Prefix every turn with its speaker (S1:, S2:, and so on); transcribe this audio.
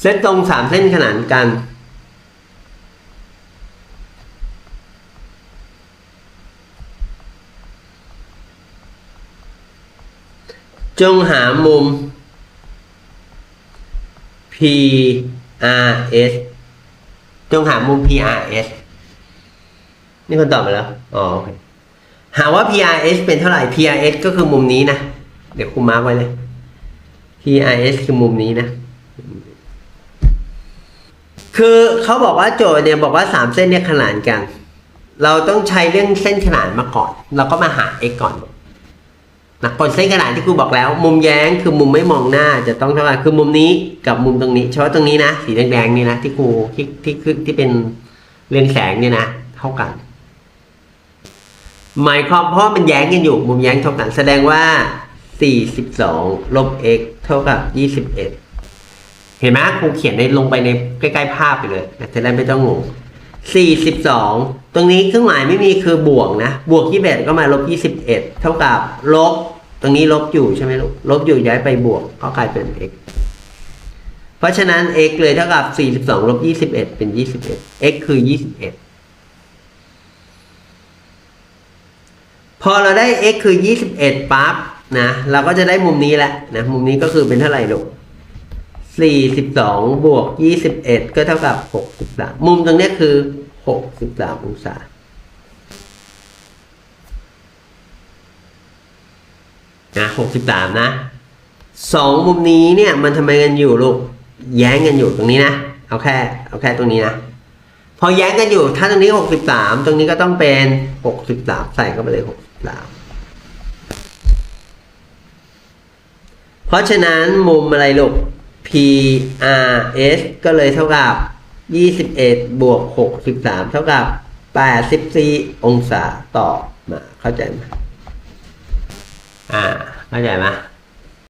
S1: เส้นตรงสามเส้นขนานกัน จงหามุม PRS จงหามุม PRS นี่คนตอบมาแล้ว อ๋อโอเคหาว่า PRS เป็นเท่าไหร่ PRS ก็คือมุมนี้นะ เดี๋ยวครูมาร์กไว้เลย PRS คือมุมนี้นะ คือเขาบอกว่าโจทย์เนี่ยบอกว่าสามเส้นเนี่ยขนานกัน เราต้องใช้เรื่องเส้นขนานมาก่อน เราก็มาหา x ก่อนนะกดเส้นขนานที่ครูบอกแล้ว มุมแย้งคือมุมไม่มองหน้าจะต้องเท่าไหร่คือมุมนี้กับมุมตรงนี้เฉพาะตรงนี้นะ สีแดงๆนี่นะที่ครูที่ที่ที่ที่เป็นเรืองแสงเนี่ยนะ เท่ากัน หมายความเพราะมันแย้งกันอยู่ มุมแย้งเท่ากัน แสดงว่า 42 ลบ x เท่ากับ 21 เห็นไหมครูเขียนในลงไปในใกล้ๆภาพไปเลยนะจะได้ไม่ต้องงง42 ตรงนี้เครื่องหมายไม่มีคือบวกนะ บวก21ก็มาลบ21 เท่ากับลบ ตรงนี้ลบอยู่ใช่ไหมลูก ลบอยู่ย้ายไปบวกก็กลายเป็น x เพราะฉะนั้น x เลยเท่ากับ 42ลบ21 เป็น 21 x คือ 21 พอเราได้ x คือ 21ปั๊บนะ เราก็จะได้มุมนี้แหละนะ มุมนี้ก็คือเป็นเท่าไหร่ลูก 42บวก21ก็เท่ากับ63มุมตรงนี้คือ63องศานะ63นะสองมุมนี้เนี่ยมันทำไมกันอยู่ลูกแย้งกันอยู่ตรงนี้นะเอาแค่เอาแค่ตรงนี้นะพอแย้งกันอยู่ ถ้าตรงนี้63ตรงนี้ก็ต้องเป็น63ใส่เข้าไปเลย63เพราะฉะนั้นมุมอะไรลูก PRS ก็เลยเท่ากับ 21 บวก 63 เท่ากับ 84 องศาต่อมา เข้าใจไหมอ่า เข้าใจไหม